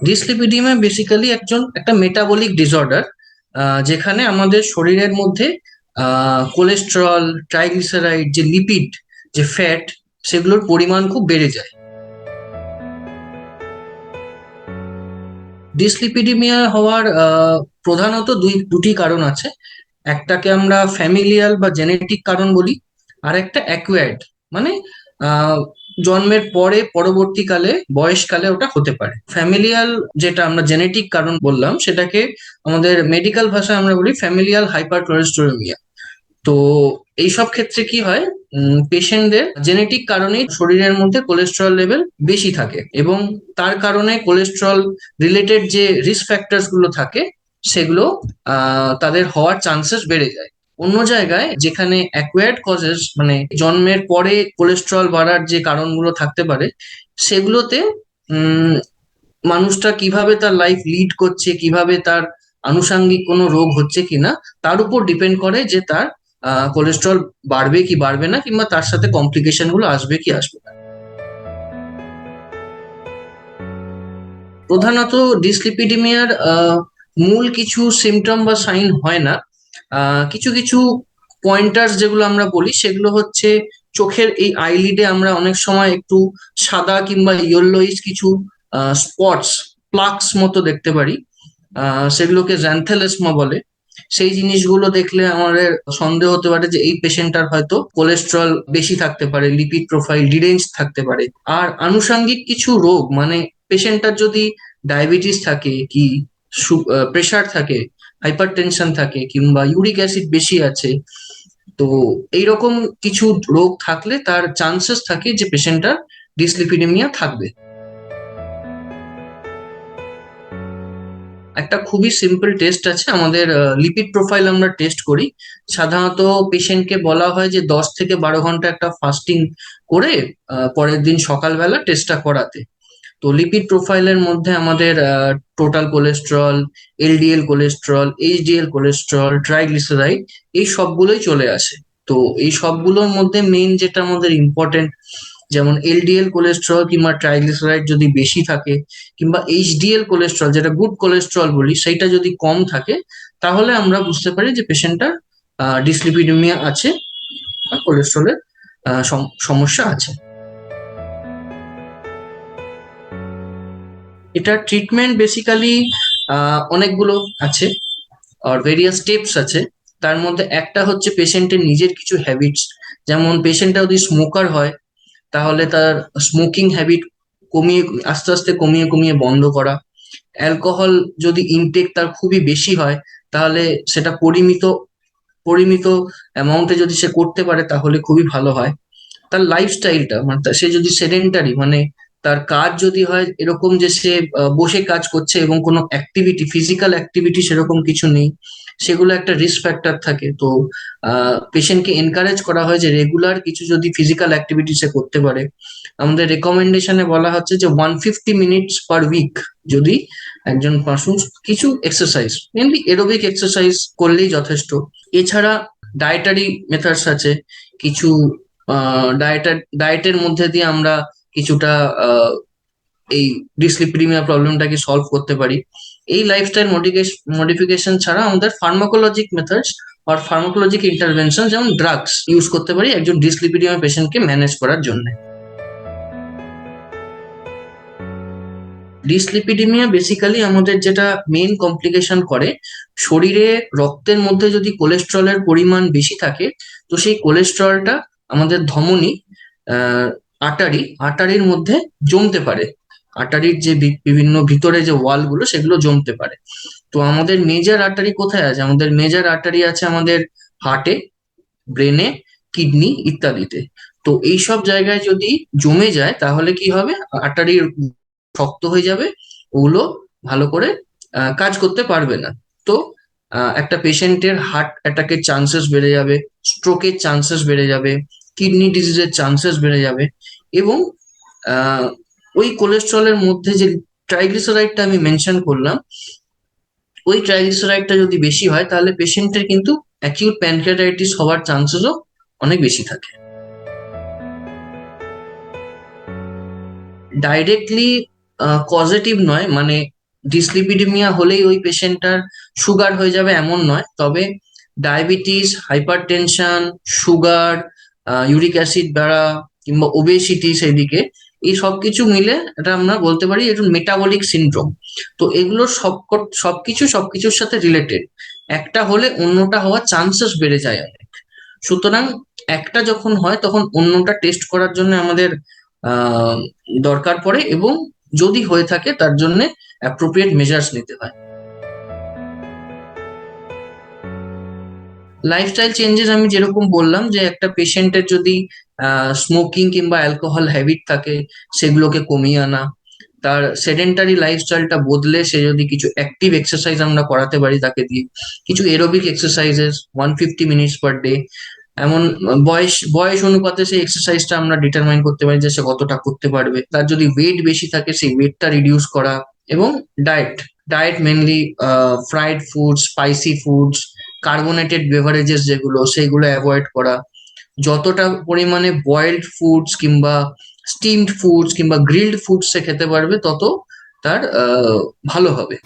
ডিসলিপিডিমা basically একজন, একটা metabolic disorder যেখানে আমাদের শরীরের মধ্যে কোলেস্টেরল ট্রাইগ্লিসারাইড যে লিপিড যে ফ্যাট সেগুলোর পরিমাণ খুব বেড়ে যায়। ডিসলিপিডিমিয়া হওয়ার প্রধানত দুই, দুটি কারণ আছে। একটাকে আমরা ফ্যামিলিয়াল বা জেনেটিক কারণ বলি, আর একটা অ্যাকুয়ার্ড মানে জন্মের পরে পরবর্তীকালে, বয়সকালে ওটা হতে পারে। ফ্যামিলিয়াল যেটা আমরা জেনেটিক কারণ বললাম, সেটাকে আমাদের মেডিকেল ভাষায় আমরা বলি ফ্যামিলিয়াল হাইপার তো এইসব ক্ষেত্রে কি হয়? পেশেন্টদের জেনেটিক কারণেই শরীরের মধ্যে কোলেস্টেরল লেভেল বেশি থাকে এবং তার কারণে কোলেস্ট্রল রিলেটেড যে রিস্ক ফ্যাক্টরসগুলো থাকে, সেগুলো তাদের হওয়ার চান্সেস বেড়ে যায়। অন্য জায়গায় যেখানে অ্যাকোয়ার্ড কজেস মানে জন্মের পরে কোলেস্টেরল বাড়ার যে কারণগুলো থাকতে পারে, সেগুলোতে মানুষটা কীভাবে তার লাইফ লিড করছে, কীভাবে তার আনুষাঙ্গিক কোনো রোগ হচ্ছে কিনা, তার উপর ডিপেন্ড করে যে তার কোলেস্ট্রল বাড়বে কি বাড়বে না, কিংবা তার সাথে কমপ্লিকেশনগুলো আসবে কি আসবে না। প্রধানত ডিসলিপিডিমিয়ার মূল কিছু সিমটম বা সাইন হয় না। কিছু কিছু পয়েন্টার্স যেগুলো আমরা বলি, সেগুলো হচ্ছে চোখের এই আইলিডে আমরা অনেক সময় একটু সাদা কিংবা ইয়েলোইস কিছু স্পটস প্লাক্স মতো দেখতে পারি। সেগুলোকে জ্যান্থেলেসমা বলে। সেই জিনিসগুলো দেখলে আমাদের সন্দেহ হতে পারে যে এই পেশেন্টটার হয়তো কোলেস্ট্রল বেশি থাকতে পারে লিপিড প্রোফাইল ডিরেঞ্জ থাকতে পারে। আর আনুষাঙ্গিক কিছু রোগ মানে পেশেন্টটার যদি ডায়াবেটিস থাকে, কি প্রেশার থাকে হাইপার টেনশন থাকে কিংবা ইউরিক অ্যাসিড বেশি আছে, তো এইরকম কিছু রোগ থাকলে তার চান্সেস থাকে যে পেশেন্টটার ডিসলিপিডেমিয়া থাকবে। একটা খুবই সিম্পল টেস্ট আছে, আমাদের লিপিড প্রোফাইল আমরা টেস্ট করি। সাধারণত পেশেন্টকে বলা হয় যে দশ থেকে বারো ঘণ্টা একটা ফাস্টিং করে পরের দিন সকালবেলা টেস্টটা করাতে। তো লিপিড প্রোফাইলের মধ্যে আমাদের total cholesterol LDL cholesterol HDL cholesterol triglyceride এই সবগুলোই চলে আসে। তো এই সবগুলোর মধ্যে মেইন যেটা আমাদের ইম্পর্টেন্ট যেমন এলডিএল কোলেস্ট্রল কিংবা ট্রাইগ্লিসারাইড যদি বেশি থাকে, কিংবা এইচডিএল কোলেস্ট্রল যেটা গুড কোলেস্ট্রল বলি, সেইটা যদি কম থাকে, তাহলে আমরা বুঝতে পারি যে পেশেন্টটার ডিসলিপিডেমিয়া আছে কোলেস্ট্রলের সমস্যা আছে। এটা ট্রিটমেন্ট বেসিক্যালি অনেকগুলো আছে আর ভেরিয়াস স্টেপস আছে। তার মধ্যে একটা হচ্ছে পেশেন্টের নিজের কিছু হ্যাবিটস যেমন পেশেন্টটা যদি স্মোকার হয়, তাহলে তার স্মোকিং হ্যাবিট কমিয়ে, আস্তে আস্তে কমিয়ে কমিয়ে বন্ধ করা। অ্যালকোহল যদি ইনটেক তার খুবই বেশি হয়, তাহলে সেটা পরিমিত পরিমিত অ্যামাউন্টে যদি সে করতে পারে, তাহলে খুবই ভালো হয়। তার লাইফস্টাইলটা মানে সে যদি সেডেন্টারি মানে তার কাজ যদি হয় এরকম যে সে বসে কাজ করছে এবং কোনো অ্যাক্টিভিটি ফিজিক্যাল অ্যাক্টিভিটি সেরকম কিছু নেই, সেগুলো একটা রিস্ক ফ্যাক্টর থাকে। তো পেশেন্টকে এনকারেজ করা হয় যে রেগুলার কিছু যদি ফিজিক্যাল অ্যাক্টিভিটি সে করতে পারে। আমাদের রেকমেন্ডেশনে বলা হচ্ছে যে one fifty minutes per week যদি একজন মানুষ কিছু এক্সারসাইজ মেনলি এরোবিক এক্সারসাইজ করলেই যথেষ্ট। এছাড়া ডায়েটারি মেথডস আছে। কিছু ডায়েটার ডায়েটের মধ্যে দিয়ে আমরা কিছুটা এই ডিসলিপিডিমিয়া প্রবলেমটাকে সলভ করতে পারি। এই লাইফস্টাইল মডিফিকেশন ছাড়া আমাদের ফার্মাকোলজিক মেথডস আর ফার্মাকোলজিক ইন্টারভেনশন যেমন ড্রাগস ইউজ করতে পারি একজন ডিসলিপিডিমিয়া পেশেন্টকে ম্যানেজ করার জন্য। ডিসলিপিডিমিয়া বেসিক্যালি আমাদের যেটা মেইন কমপ্লিকেশন করে, শরীরে রক্তের মধ্যে যদি কোলেস্ট্রলের পরিমাণ বেশি থাকে, তো সেই কোলেস্ট্রলটা আমাদের ধমনী আটারি, আটারির মধ্যে জমতে পারে। আটারির যে বিভিন্ন ভিতরে যে ওয়ালগুলো সেগুলো জমতে পারে। তো আমাদের মেজার আটারি কোথায় আছে? আমাদের মেজার আটারি আছে আমাদের হার্টে ব্রেনে কিডনি ইত্যাদিতে। তো এই সব জায়গায় যদি জমে যায়, তাহলে কি হবে? আটারি শক্ত হয়ে যাবে, ওগুলো ভালো করে কাজ করতে পারবে না। তো একটা পেশেন্টের হার্ট অ্যাটাকের চান্সেস বেড়ে যাবে স্ট্রোকের চান্সেস বেড়ে যাবে কিডনি ডিজিজের চান্সেস বেড়ে যাবে। এবং ওই কোলেস্ট্রলের মধ্যে যে ট্রাইগ্লিসারাইডটা আমি মেনশন করলাম, ওই ট্রাইগ্লিসারাইডটা যদি বেশি হয়, তাহলে পেশেন্টের কিন্তু অ্যাকিউট প্যানক্রিয়াটাইটিস হওয়ার চান্সেসও অনেক বেশি থাকে। ডাইরেক্টলি কজেটিভ নয় মানে ডিসলিপিডিমিয়া হলেই ওই পেশেন্টটার সুগার হয়ে যাবে এমন নয়, তবে diabetes hypertension sugar uric acid বাড়া কিংবা ওবেসিটি সেদিকে, এই সবকিছু মিলে এটা আমরা বলতে পারি একটু মেটাবলিক সিনড্রোম তো এগুলো সব সবকিছু সবকিছুর সাথে রিলেটেড একটা হলে অন্যটা হওয়ার চান্সেস বেড়ে যায় অনেক। সুতরাং একটা যখন হয়, তখন অন্যটা টেস্ট করার জন্য আমাদের দরকার পড়ে এবং যদি হয়ে থাকে, তার জন্য অ্যাপ্রোপ্রিয়েট মেজার্স নিতে হয়। লাইফস্টাইল চেঞ্জেস আমি যেরকম বললাম যে একটা পেশেন্টের যদি স্মোকিং কিংবা অ্যালকোহল হ্যাবিট থাকে, সেগুলোকে কমিয়ে আনা। তার সেডেন্টারি লাইফস্টাইলটা বদলে সে যদি কিছু অ্যাক্টিভ এক্সারসাইজ আমরা করাতে পারি তাকে দিয়ে। কিছু aerobic exercises one fifty minutes per day এমন বয়স বয়স অনুপাতে সেই এক্সারসাইজটা আমরা ডিটারমাইন করতে পারি যে সে কতটা করতে পারবে। তার যদি ওয়েট বেশি থাকে, সেই ওয়েটটা রিডিউস করা এবং diet diet mainly fried foods spicy foods carbonated beverages যেগুলো সেগুলো অ্যাভয়েড করা। যতটা পরিমাণে বয়েলড ফুডস কিংবা স্টিমড ফুডস কিংবা গ্রিলড ফুডস সে খেতে পারবে, তত তার ভালো হবে।